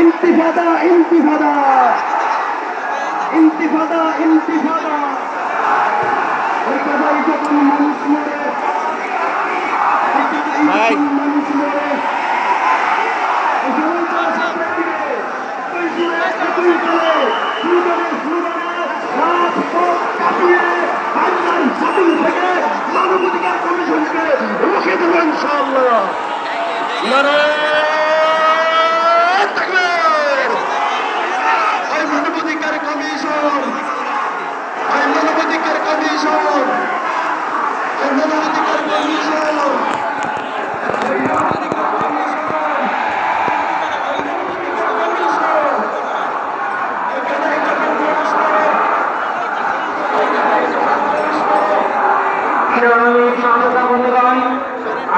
ইন্তিফাদা ইন্তিফাদা। ইন্তিফাদা ইন্তিফাদা। মানুষ মরে মানুষ মরে মানবাধিকার কমিশনকে রুখে দেবো ইনশাআল্লাহ। নারায়ণ!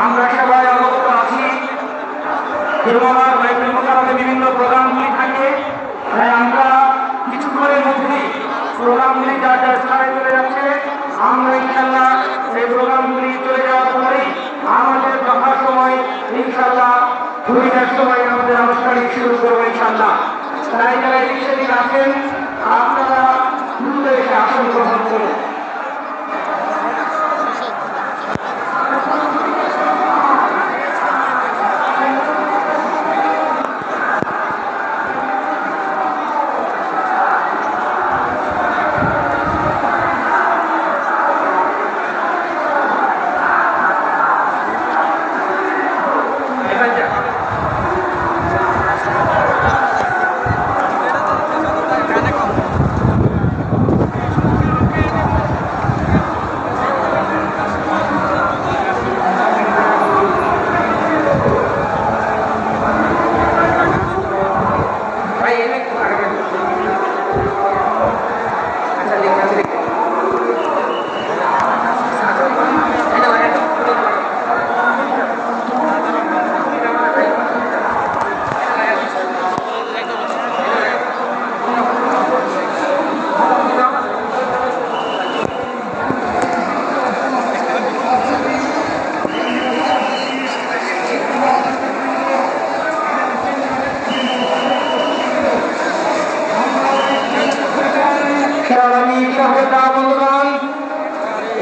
আমরা সবাই অবগত আছি তিরুমালার বাইকুল মোকারমে বিভিন্ন প্রোগ্রামগুলি থাকে তাই আমরা কিছুক্ষণের মধ্যেই প্রোগ্রামগুলি যার যার স্থানে চলে যাচ্ছে আমরা ইনশাল্লাহ এই প্রোগ্রামগুলি চলে যাওয়ার পরেই আমাদের যথার সময় ইনশাল্লাহ সময় আমাদের আনুষ্ঠানিক শুরু করব ইনশাল্লাহ তাই যারা এই বিষয়টি রাখেন আপনারা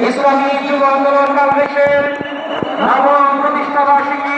ইসলামী যুব আন্দোলন বাংলাদেশের নব প্রতিষ্ঠাবার্ষিকী